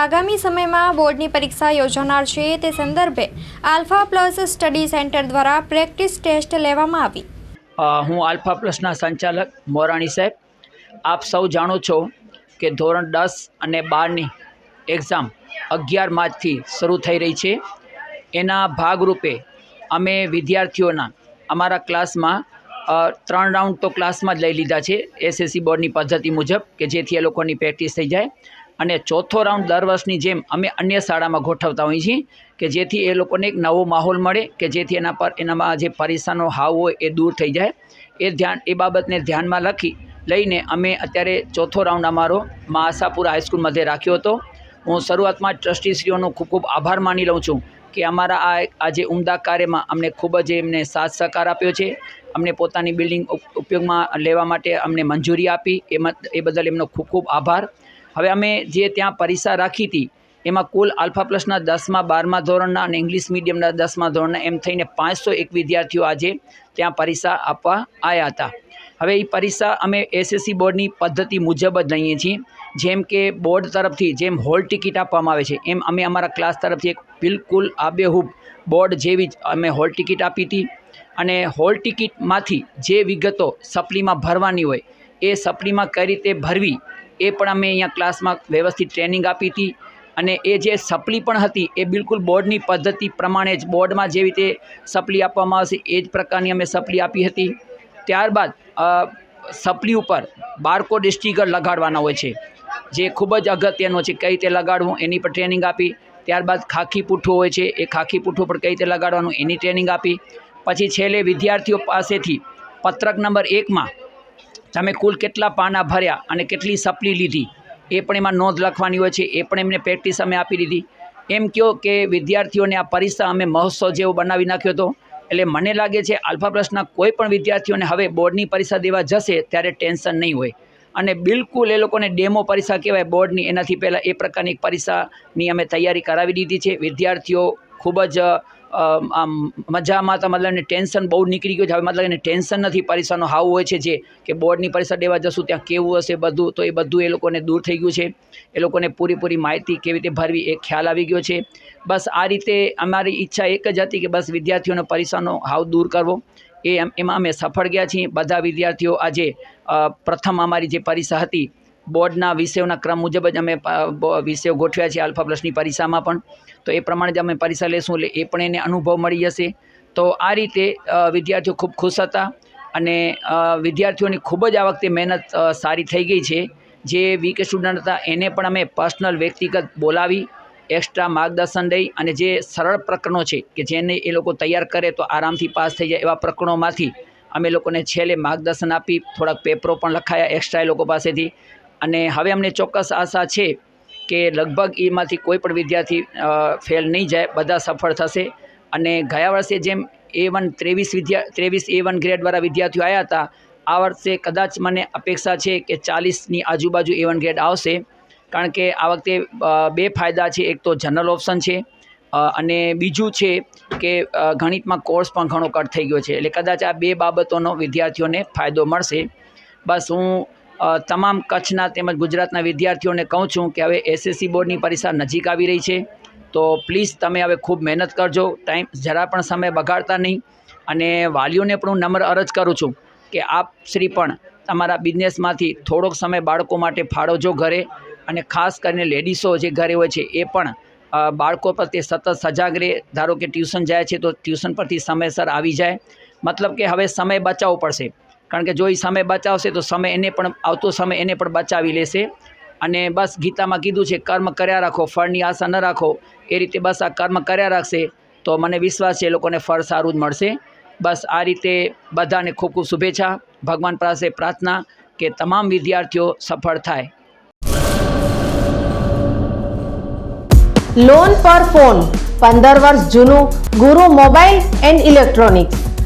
આગામી સમયમાં બોર્ડની પરીક્ષા યોજાનાર છે. તે સંદર્ભે આલ્ફા પ્લસ સ્ટડી સેન્ટર દ્વારા પ્રેક્ટિસ ટેસ્ટ લેવામાં આવી. હું આલ્ફા પ્લસના સંચાલક મોરાણી સાહેબ. આપ સૌ જાણો છો કે ધોરણ દસ અને બારની એક્ઝામ અગિયાર માર્ચથી શરૂ થઈ રહી છે. એના ભાગરૂપે અમે વિદ્યાર્થીઓના અમારા ક્લાસમાં ત્રણ રાઉન્ડ તો ક્લાસમાં જ લઈ લીધા છે. એસએસસી બોર્ડની પદ્ધતિ મુજબ કે જેથી એ લોકોની પ્રેક્ટિસ થઈ જાય. અને ચોથો રાઉન્ડ દર વર્ષની જેમ અમે અન્ય શાળામાં ગોઠવતા હોઈએ છીએ કે જેથી એ લોકોને એક નવો માહોલ મળે, કે જેથી એના પર એનામાં જે પરેશાનો હાવ હોય એ દૂર થઈ જાય. એ ધ્યાન, એ બાબતને ધ્યાનમાં લખી લઈને અમે અત્યારે ચોથો રાઉન્ડ અમારો મા આશાપુરા રાખ્યો હતો. હું શરૂઆતમાં ટ્રસ્ટીશ્રીઓનો ખૂબ ખૂબ આભાર માની લઉં છું કે અમારા આ આજે ઉમદા કાર્યમાં અમને ખૂબ જ એમને સાથ સહકાર આપ્યો છે. અમને પોતાની બિલ્ડિંગ ઉપયોગમાં લેવા માટે અમને મંજૂરી આપી. એ બદલ એમનો ખૂબ ખૂબ આભાર. હવે અમે જે ત્યાં પરીક્ષા રાખી હતી, એમાં કુલ આલ્ફા પ્લસના દસમાં, બારમા ધોરણના અને ઇંગ્લિશ મીડિયમના દસમા ધોરણના એમ થઈને પાંચસો એક વિદ્યાર્થીઓ આજે ત્યાં પરીક્ષા આપવા આવ્યા હતા. હવે એ પરીક્ષા અમે એસએસસી બોર્ડની પદ્ધતિ મુજબ જ લઈએ છીએ. જેમ કે બોર્ડ તરફથી જેમ હોલ ટિકિટ આપવામાં આવે છે, એમ અમે અમારા ક્લાસ તરફથી એક બિલકુલ આબેહૂબ બોર્ડ જેવી જ અમે હોલ ટિકિટ આપી હતી. અને હોલ ટિકિટમાંથી જે વિગતો સપ્લીમાં ભરવાની હોય, એ સપ્લીમાં કઈ રીતે ભરવી એ પણ અમે અહીંયા ક્લાસમાં વ્યવસ્થિત ટ્રેનિંગ આપી હતી. અને એ જે સપ્લી પણ હતી, એ બિલકુલ બોર્ડની પદ્ધતિ પ્રમાણે જ બોર્ડમાં જેવી રીતે સપ્લી આપવામાં આવશે, એ જ પ્રકારની અમે સપ્લી આપી હતી. ત્યારબાદ સપ્લી ઉપર બારકોડ સ્ટીકર લગાડવાના હોય છે. જે ખૂબ જ અગત્યનો છે, કઈ રીતે લગાડવું એની પર ટ્રેનિંગ આપી. ત્યારબાદ ખાખી પૂઠું હોય છે, એ ખાખી પૂઠું પર કઈ રીતે લગાડવાનું એની ટ્રેનિંગ આપી. પછી છેલ્લે વિદ્યાર્થીઓ પાસેથી પત્રક નંબર એકમાં તમે કુલ કેટલા પાના ભર્યા અને કેટલી સપ્લી લીધી? એ પણ એમાં નોંધ લખવાની હોય છે. એ પણ એમને પ્રેક્ટિસ અમે આપી દીધી. એમ કહો કે વિદ્યાર્થીઓને આ પરીક્ષા અમે મહોત્સવ જેવો બનાવી નાખ્યો હતો. એટલે મને લાગે છે આલ્ફા પ્લસના કોઈ પણ વિદ્યાર્થીઓને હવે બોર્ડની પરીક્ષા દેવા જશે ત્યારે ટેન્શન નહીં હોય. અને બિલકુલ એ લોકોને ડેમો પરીક્ષા કહેવાય. બોર્ડની એનાથી પહેલાં એ પ્રકારની પરીક્ષાની અમે તૈયારી કરાવી દીધી છે. વિદ્યાર્થીઓ ખૂબ જ આમ મજામાં તો મતલબ એને ટેન્શન બહુ નીકળી ગયું છે. હવે મતલબ એને ટેન્શન નથી. પરીક્ષાનો હાવ હોય છે જે, કે બોર્ડની પરીક્ષા દેવા જશું, ત્યાં કેવું હશે બધું, તો એ બધું એ લોકોને દૂર થઈ ગયું છે. એ લોકોને પૂરેપૂરી માહિતી કેવી રીતે ભરવી એ ખ્યાલ આવી ગયો છે. બસ આ રીતે અમારી ઈચ્છા એક જ હતી કે બસ વિદ્યાર્થીઓનો પરીક્ષાનો હાવ દૂર કરવો. એ એમ- અમે સફળ ગયા છીએ. બધા વિદ્યાર્થીઓ આજે પ્રથમ અમારી જે પરીક્ષા હતી બોર્ડના વિષયોના ક્રમ મુજબ જ અમે વિષયો ગોઠવ્યા છે આલ્ફા પ્લસની પરીક્ષામાં પણ. તો એ પ્રમાણે જ અમે પરીક્ષા લેશું એટલે એ પણ એને અનુભવ મળી જશે. તો આ રીતે વિદ્યાર્થીઓ ખૂબ ખુશ હતા અને વિદ્યાર્થીઓની ખૂબ જ આ વખતે મહેનત સારી થઈ ગઈ છે. જે વીક સ્ટુડન્ટ હતા એને પણ અમે પર્સનલ વ્યક્તિગત બોલાવી, એક્સ્ટ્રા માર્ગદર્શન દઈ અને જે સરળ પ્રકરણો છે કે જેને એ લોકો તૈયાર કરે તો આરામથી પાસ થઈ જાય એવા પ્રકરણોમાંથી અમે લોકોને છેલ્લે માર્ગદર્શન આપી, થોડાક પેપરો પણ લખાયા એક્સ્ટ્રા એ લોકો પાસેથી. અને હવે અમને ચોક્કસ આશા છે કે લગભગ એમાંથી કોઈ પણ વિદ્યાર્થી ફેલ નહીં જાય, બધા સફળ થશે. અને ગયા વર્ષે જેમ એ વન ત્રેવીસ વિદ્યા, ત્રેવીસ એ વન ગ્રેડવાળા વિદ્યાર્થીઓ આવ્યા હતા, આ વર્ષે કદાચ મને અપેક્ષા છે કે ચાલીસની આજુબાજુ એ વન ગ્રેડ આવશે. કારણ કે આ વખતે બે ફાયદા છે. એક તો જનરલ ઓપ્શન છે અને બીજું છે કે ગણિતમાં કોર્સ પણ ઘણો કટ થઈ ગયો છે. એટલે કદાચ આ બે બાબતોનો વિદ્યાર્થીઓને ફાયદો મળશે. બસ હું તમામ કચ્છના તેમજ ગુજરાતના વિદ્યાર્થીઓને કહું છું કે હવે એસએસસી બોર્ડની પરીક્ષા નજીક આવી રહી છે. તો પ્લીઝ તમે હવે ખૂબ મહેનત કરજો. ટાઈમ જરા પણ સમય બગાડતા નહીં. અને વાલીઓને પણ હું નમ્ર અરજ કરું છું કે આપ શ્રી પણ તમારા બિઝનેસમાંથી થોડોક સમય બાળકો માટે ફાળવજો ઘરે. અને ખાસ કરીને લેડીસો જે ઘરે હોય છે, એ પણ બાળકો પ્રત્યે સતત સજાગ રહે. ધારો કે ટ્યુશન જાય છે તો ટ્યુશન પરથી સમયસર આવી જાય. મતલબ કે હવે સમય બચાવવો પડશે. કારણ કે જો એ સમય બચાવશે તો સમય એને પણ, આવતો સમય એને પણ બચાવી લેશે. અને બસ ગીતામાં કીધું છે, કર્મ કર્યા રાખો, ફળની આશા ન રાખો. એ રીતે બસ આ કર્મ કર્યા રાખશે, તો મને વિશ્વાસ છે, એ લોકોને ફળ સારું જ મળશે. બસ આ રીતે બધાને ખૂબ ખૂબ શુભેચ્છા. ભગવાન પાસે પ્રાર્થના કે તમામ વિદ્યાર્થીઓ સફળ થાય. લોન પર ફોન પંદર વર્ષ જૂનું ગુરુ મોબાઈલ એન્ડ ઇલેક્ટ્રોનિક્સ.